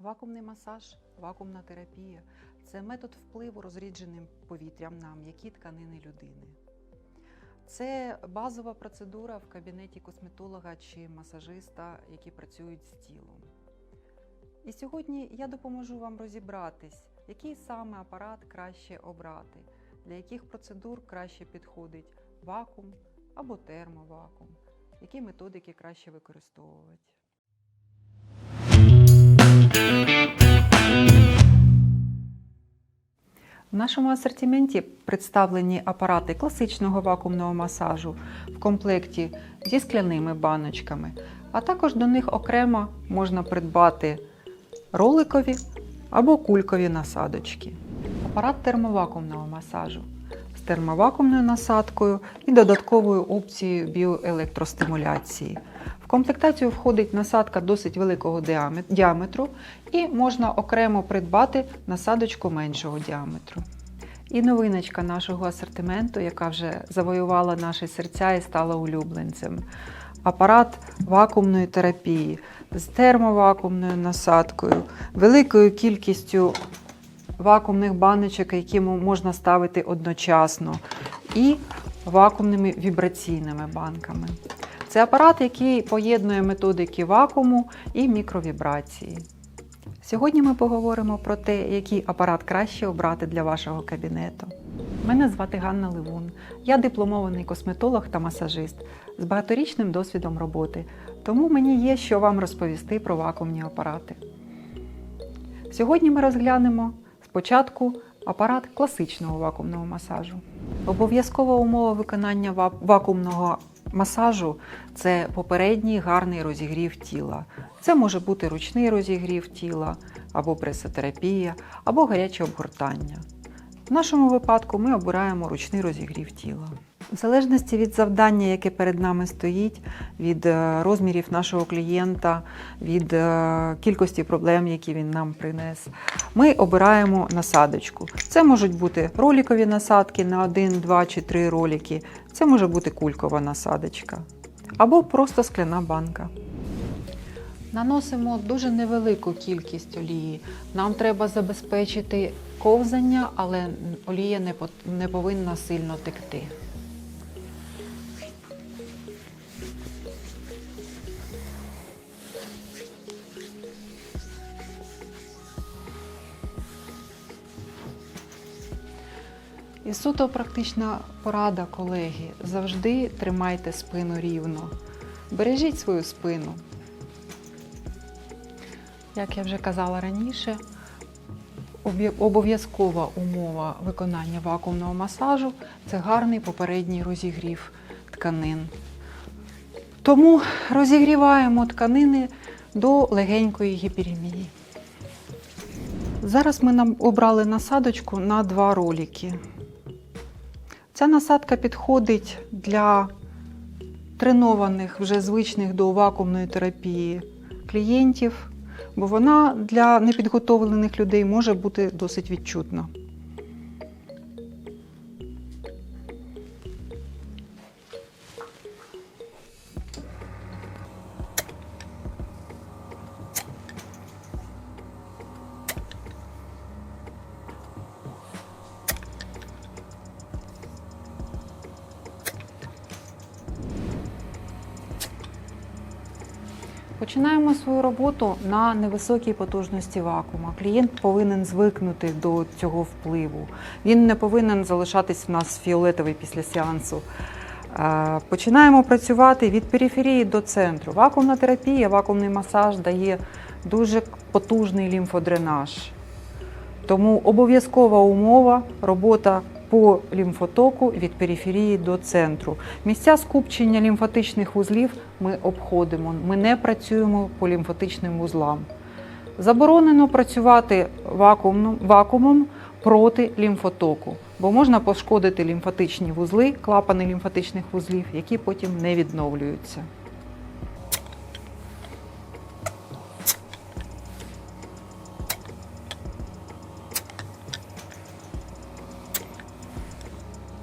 Вакуумний масаж, вакуумна терапія це метод впливу розрідженим повітрям на м'які тканини людини. Це базова процедура в кабінеті косметолога чи масажиста, які працюють з тілом. І сьогодні я допоможу вам розібратись, який саме апарат краще обрати, для яких процедур краще підходить вакуум або термовакуум, які методики краще використовувати. В нашому асортименті представлені апарати класичного вакуумного масажу в комплекті зі скляними баночками, а також до них окремо можна придбати роликові або кулькові насадочки. Апарат термовакуумного масажу з термовакуумною насадкою і додатковою опцією біоелектростимуляції. Комплектацію входить насадка досить великого діаметру і можна окремо придбати насадочку меншого діаметру. І новиночка нашого асортименту, яка вже завоювала наші серця і стала улюбленцем. Апарат вакуумної терапії з термовакуумною насадкою, великою кількістю вакуумних баночок, які можна ставити одночасно, і вакуумними вібраційними банками. Це апарат, який поєднує методики вакууму і мікровібрації. Сьогодні ми поговоримо про те, який апарат краще обрати для вашого кабінету. Мене звати Ганна Левун. Я дипломований косметолог та масажист з багаторічним досвідом роботи, тому мені є що вам розповісти про вакуумні апарати. Сьогодні ми розглянемо спочатку апарат класичного вакуумного масажу. Обов'язкова умова виконання ва- вакуумного масажу це попередній гарний розігрів тіла. Це може бути ручний розігрів тіла, або пресотерапія, або гаряче обгортання. В нашому випадку ми обираємо ручний розігрів тіла. В залежності від завдання, яке перед нами стоїть, від е, розмірів нашого клієнта, від е, кількості проблем, які він нам принес, ми обираємо насадочку. Це можуть бути роликові насадки на 1, 2 чи 3 ролики. Це може бути кулькова насадочка або просто скляна банка. Наносимо дуже невелику кількість олії. Нам треба забезпечити ковзання, але олія не повинна сильно текти. І суто практична порада, колеги. Завжди тримайте спину рівно. Бережіть свою спину. Як я вже казала раніше, обов'язкова умова виконання вакуумного масажу це гарний попередній розігрів тканин. Тому розігріваємо тканини до легенької гіперемії. Зараз ми нам обрали насадочку на два ролики. Ця насадка підходить для тренованих, вже звичних до вакуумної терапії клієнтів, бо вона для непідготовлених людей може бути досить відчутна. Свою роботу на невисокій потужності вакуума. Клієнт повинен звикнути до цього впливу. Він не повинен залишатись в нас фіолетовий після сеансу. Е, Починаємо працювати від периферії до центру. Вакуумна терапія, вакуумний масаж дає дуже потужний лімфодренаж. Тому обов'язкова умова робота по лімфотоку від периферії до центру. Місця скупчення лімфатичних вузлів ми обходимо. Ми не працюємо по лімфатичним вузлам. Заборонено працювати вакуумом проти лімфотоку, бо можна пошкодити лімфатичні вузли, клапани лімфатичних вузлів, які потім не відновлюються.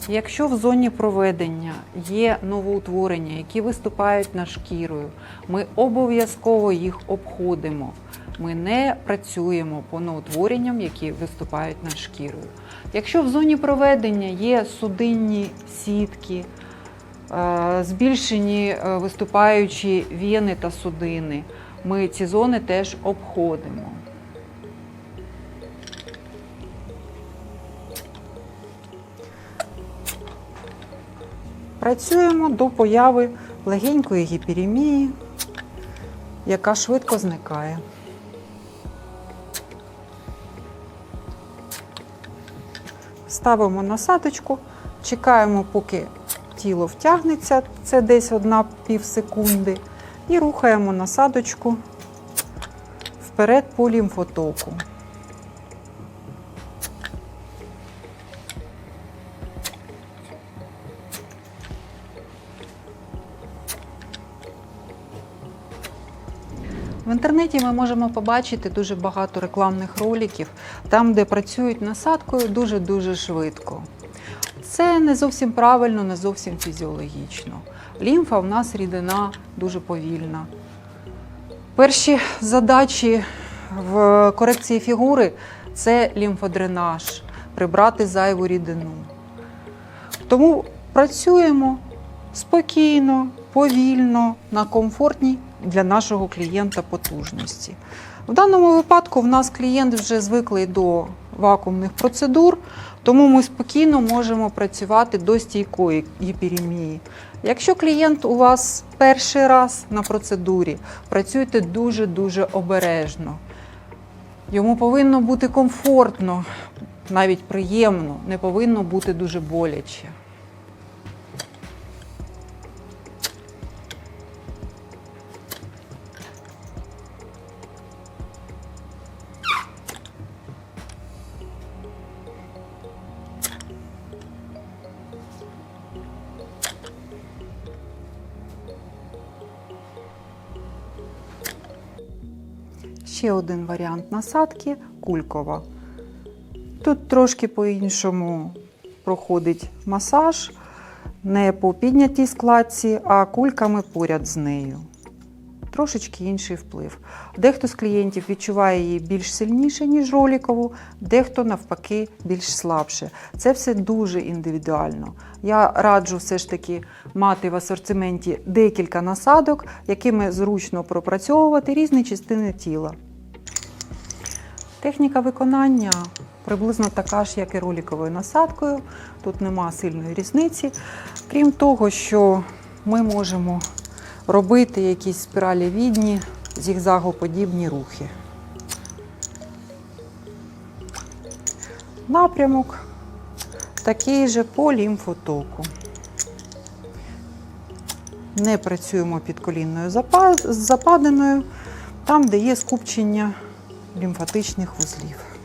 Якщо в зоні проведення є новоутворення, які виступають над шкірою, ми обов'язково їх обходимо. Ми не працюємо по новоутворенням, які виступають над шкірою. Якщо в зоні проведення є судинні сітки, е, збільшені е, виступаючі вени та судини, ми ці зони теж обходимо. Працюємо до появи легенької гіперемії, яка швидко зникає. Ставимо насадочку, чекаємо, поки тіло втягнеться, це десь одна пів секунди, і рухаємо насадочку вперед по лімфотоку. Інтернеті ми можемо побачити дуже багато рекламних роликів, там, де працюють насадкою дуже-дуже швидко. Це не зовсім правильно, не зовсім фізіологічно. Лімфа в нас рідина дуже повільна. Перші задачі в корекції фігури це лімфодренаж, прибрати зайву рідину. Тому працюємо спокійно, повільно, на комфортній для нашого клієнта потужності. В даному випадку в нас клієнт вже звиклий до вакуумних процедур, тому ми спокійно можемо працювати до стійкої гіперемії. Якщо клієнт у вас перший раз на процедурі, працюйте дуже-дуже обережно. Йому повинно бути комфортно, навіть приємно, не повинно бути дуже боляче. Ще один варіант насадки кулькова. Тут трошки по-іншому проходить масаж, не по піднятій складці, а кульками поряд з нею. Трошечки інший вплив. Дехто з клієнтів відчуває її більш сильніше, ніж ролікову, дехто навпаки більш слабше. Це все дуже індивідуально. Я раджу все ж таки мати в асортименті декілька насадок, якими зручно пропрацьовувати різні частини тіла. Техніка виконання приблизно така ж, як і роліковою насадкою. Тут нема сильної різниці. Крім того, що ми можемо робити якісь спіралевідні, зігзагоподібні рухи. Напрямок такий же по лімфотоку. Не працюємо під колінною западиною, там, де є скупчення лімфатичних вузлів.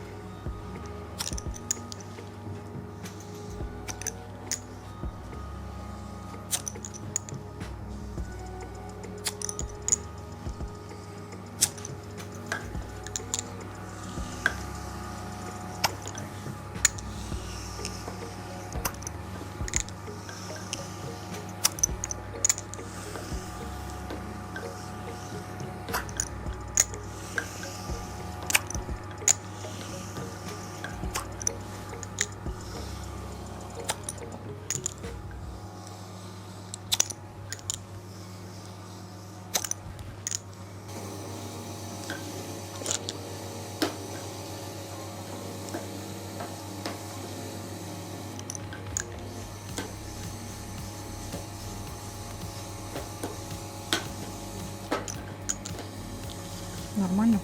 Нормально?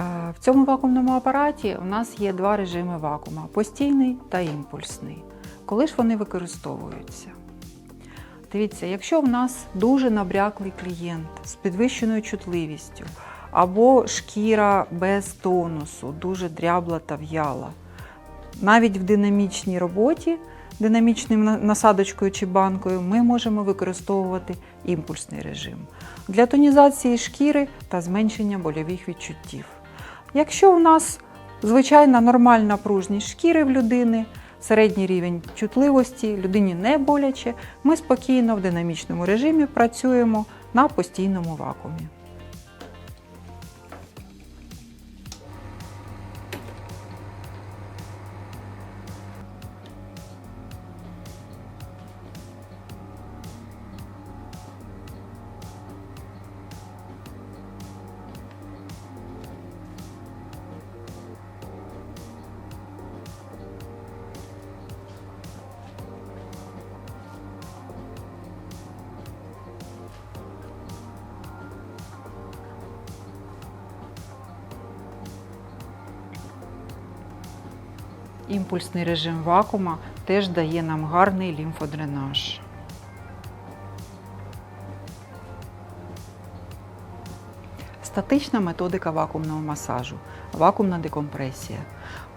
Е, В цьому вакуумному апараті у нас є два режими вакуума постійний та імпульсний. Коли ж вони використовуються? Дивіться, якщо в нас дуже набряклий клієнт з підвищеною чутливістю, або шкіра без тонусу, дуже дрябла та в'яла, навіть в динамічній роботі, динамічним насадочкою чи банкою, ми можемо використовувати імпульсний режим для тонізації шкіри та зменшення больових відчуттів. Якщо у нас звичайна нормальна пружність шкіри в людини, середній рівень чутливості, людині не боляче, ми спокійно в динамічному режимі працюємо на постійному вакуумі. Імпульсний режим вакуума теж дає нам гарний лімфодренаж. Статична методика вакуумного масажу, вакуумна декомпресія.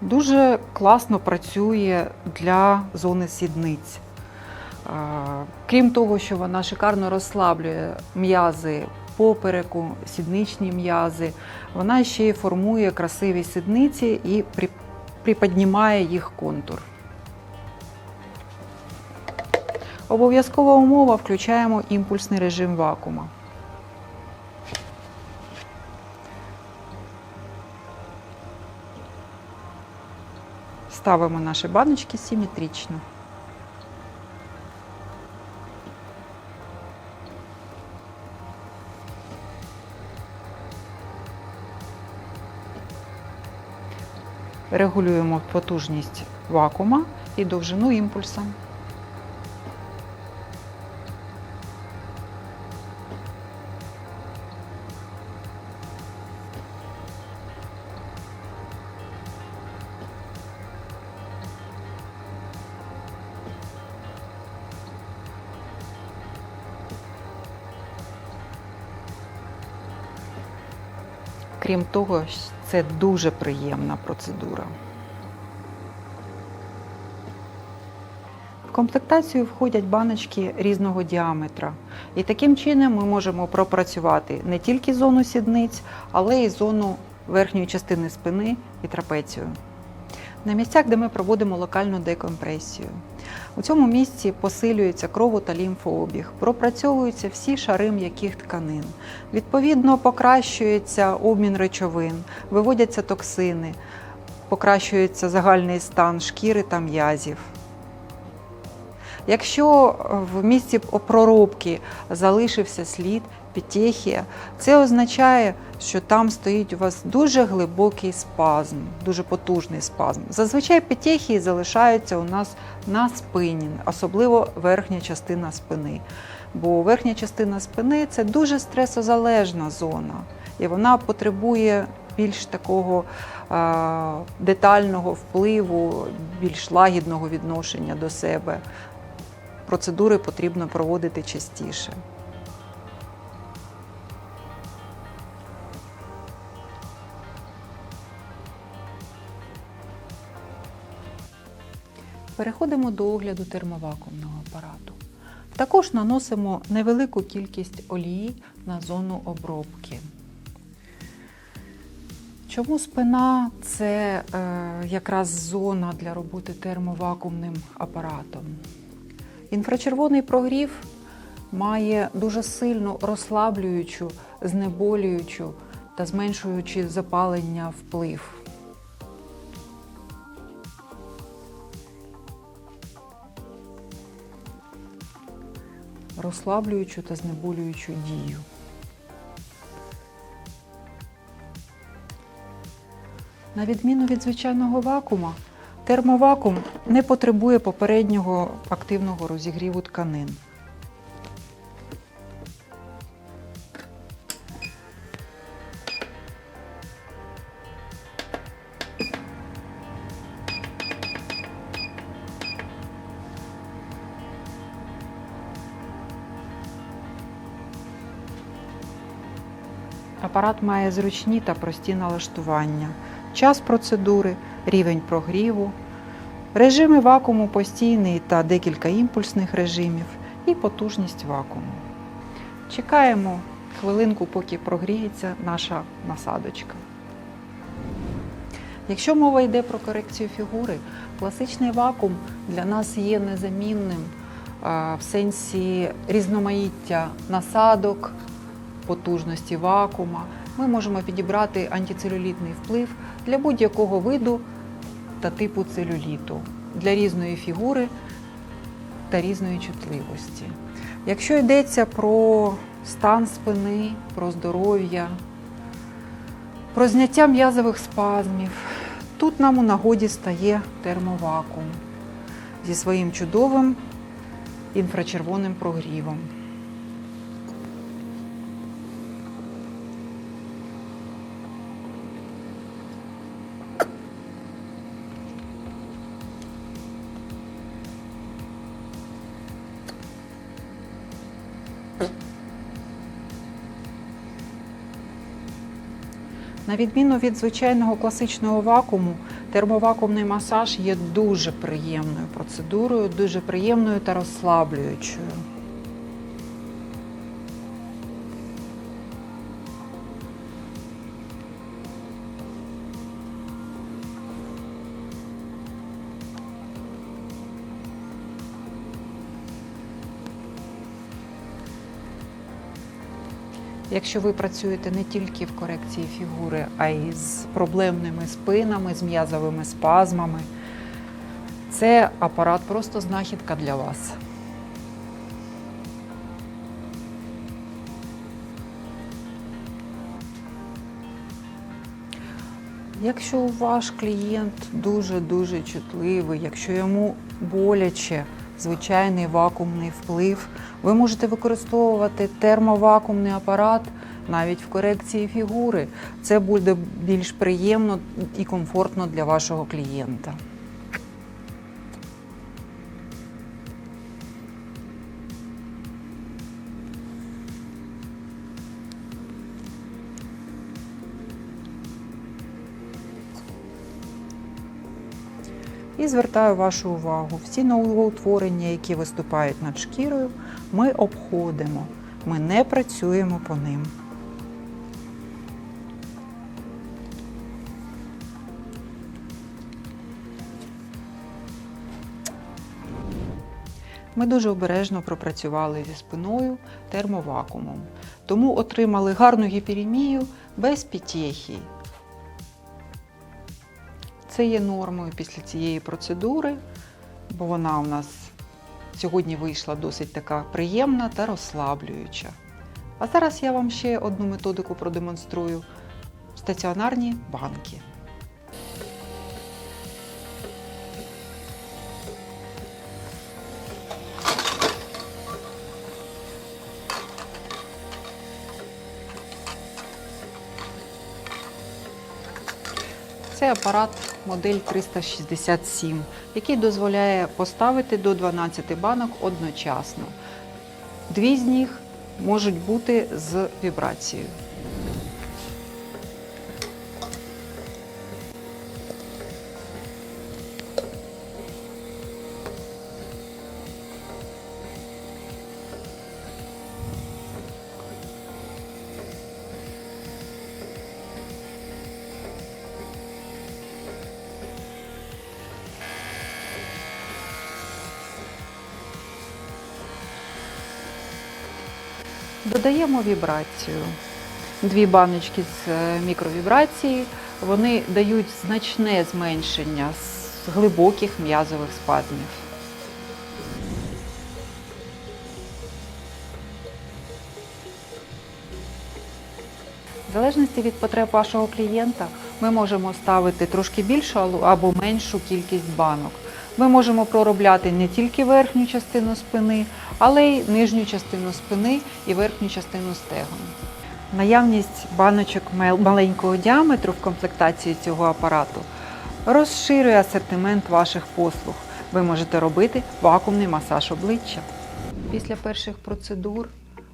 Дуже класно працює для зони сідниць. Крім того, що вона шикарно розслаблює м'язи попереку, сідничні м'язи, вона ще й формує красиві сідниці і приподнімає їх контур. Обов'язкова умова включаємо імпульсний режим вакуума. Ставимо наші баночки симетрично. Регулюємо потужність вакуума і довжину імпульса. Крім того, це дуже приємна процедура. В комплектацію входять баночки різного діаметра. І таким чином ми можемо пропрацювати не тільки зону сідниць, але й зону верхньої частини спини і трапецію. На місцях, де ми проводимо локальну декомпресію. У цьому місці посилюється крову та лімфообіг, пропрацьовуються всі шари м'яких тканин. Відповідно, покращується обмін речовин, виводяться токсини, покращується загальний стан шкіри та м'язів. Якщо в місці проробки залишився слід, петехія, це означає, що там стоїть у вас дуже глибокий спазм, дуже потужний спазм. Зазвичай петехії залишаються у нас на спині, особливо верхня частина спини. Бо верхня частина спини це дуже стресозалежна зона, і вона потребує більш такого а, детального впливу, більш лагідного відношення до себе. Процедури потрібно проводити частіше. Переходимо до огляду термовакуумного апарату. Також наносимо невелику кількість олії на зону обробки. Чому спина це е, якраз зона для роботи термовакуумним апаратом? Інфрачервоний прогрів має дуже сильну розслаблюючу, знеболюючу та зменшуючи запалення вплив. Розслаблюючу та знеболюючу дію. На відміну від звичайного вакуума, термовакуум не потребує попереднього активного розігріву тканин. Апарат має зручні та прості налаштування, час процедури, рівень прогріву, Режими вакууму постійний та декілька імпульсних режимів і потужність вакууму. Чекаємо хвилинку, поки прогріється наша насадочка. Якщо мова йде про корекцію фігури, класичний вакуум для нас є незамінним в сенсі різноманіття насадок, потужності вакуума. Ми можемо підібрати антицелюлітний вплив для будь-якого виду та типу целюліту, для різної фігури та різної чутливості. Якщо йдеться про стан спини, про здоров'я, про зняття м'язових спазмів, тут нам у нагоді стає термовакуум зі своїм чудовим інфрачервоним прогрівом. На відміну від звичайного класичного вакууму, термовакуумний масаж є дуже приємною процедурою, дуже приємною та розслаблюючою. Якщо ви працюєте не тільки в корекції фігури, а й з проблемними спинами, з м'язовими спазмами, це апарат просто знахідка для вас. Якщо ваш клієнт дуже-дуже чутливий, якщо йому боляче звичайний вакуумний вплив, ви можете використовувати термовакуумний апарат навіть в корекції фігури. Це буде більш приємно і комфортно для вашого клієнта. І звертаю вашу увагу, всі новоутворення, які виступають над шкірою, ми обходимо, ми не працюємо по ним. Ми дуже обережно пропрацювали зі спиною термовакуумом, тому отримали гарну гіперемію без пітєхій. Це є нормою після цієї процедури, бо вона у нас сьогодні вийшла досить така приємна та розслаблююча. А зараз я вам ще одну методику продемонструю стаціонарні банки. Це апарат модель 367, який дозволяє поставити до 12 банок одночасно. Дві з них можуть бути з вібрацією. Додаємо вібрацію. Дві баночки з е, мікровібрації. Вони дають значне зменшення з глибоких м'язових спазмів. В залежності від потреб вашого клієнта ми можемо ставити трошки більшу або меншу кількість банок. Ми можемо проробляти не тільки верхню частину спини, але й нижню частину спини і верхню частину стегон. Наявність баночок маленького діаметру в комплектації цього апарату розширює асортимент ваших послуг. Ви можете робити вакуумний масаж обличчя. Після перших процедур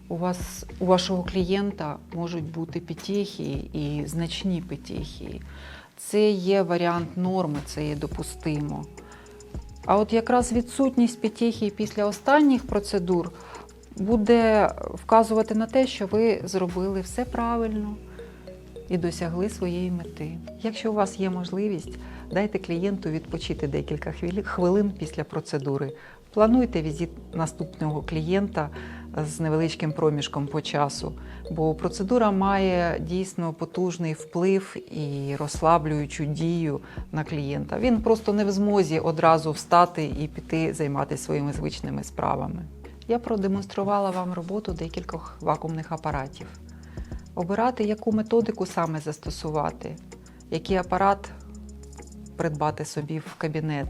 у вас у вашого клієнта можуть бути петехії і значні петехії. Це є варіант норми, це є допустимо. А от якраз відсутність петехії після останніх процедур буде вказувати на те, що ви зробили все правильно і досягли своєї мети. Якщо у вас є можливість, дайте клієнту відпочити декілька хвилин після процедури. Плануйте візит наступного клієнта з невеличким проміжком по часу, бо процедура має дійсно потужний вплив і розслаблюючу дію на клієнта. Він просто не в змозі одразу встати і піти займатися своїми звичними справами. Я продемонструвала вам роботу декількох вакуумних апаратів. Обирати, яку методику саме застосувати, який апарат придбати собі в кабінет,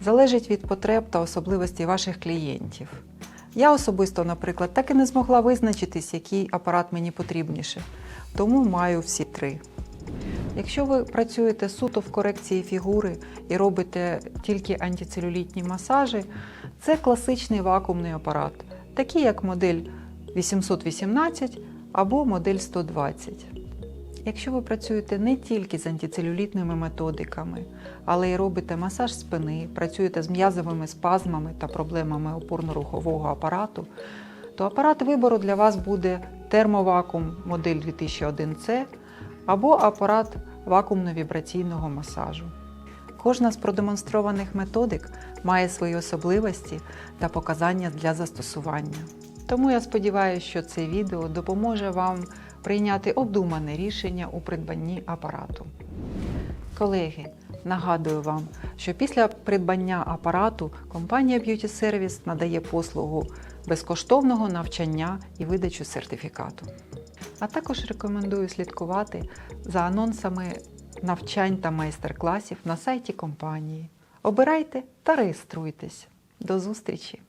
залежить від потреб та особливостей ваших клієнтів. Я особисто, наприклад, так і не змогла визначитись, який апарат мені потрібніше, тому маю всі три. Якщо ви працюєте суто в корекції фігури і робите тільки антицелюлітні масажі, це класичний вакуумний апарат, такий як модель 818 або модель 120. Якщо ви працюєте не тільки з антицелюлітними методиками, але й робите масаж спини, працюєте з м'язовими спазмами та проблемами опорно-рухового апарату, то апарат вибору для вас буде термовакуум модель 2001C або апарат вакуумно-вібраційного масажу. Кожна з продемонстрованих методик має свої особливості та показання для застосування. Тому я сподіваюся, що це відео допоможе вам прийняти обдумане рішення у придбанні апарату. Колеги, нагадую вам, що після придбання апарату компанія Beauty Service надає послугу безкоштовного навчання і видачу сертифікату. А також рекомендую слідкувати за анонсами навчань та майстер-класів на сайті компанії. Обирайте та реєструйтесь. До зустрічі!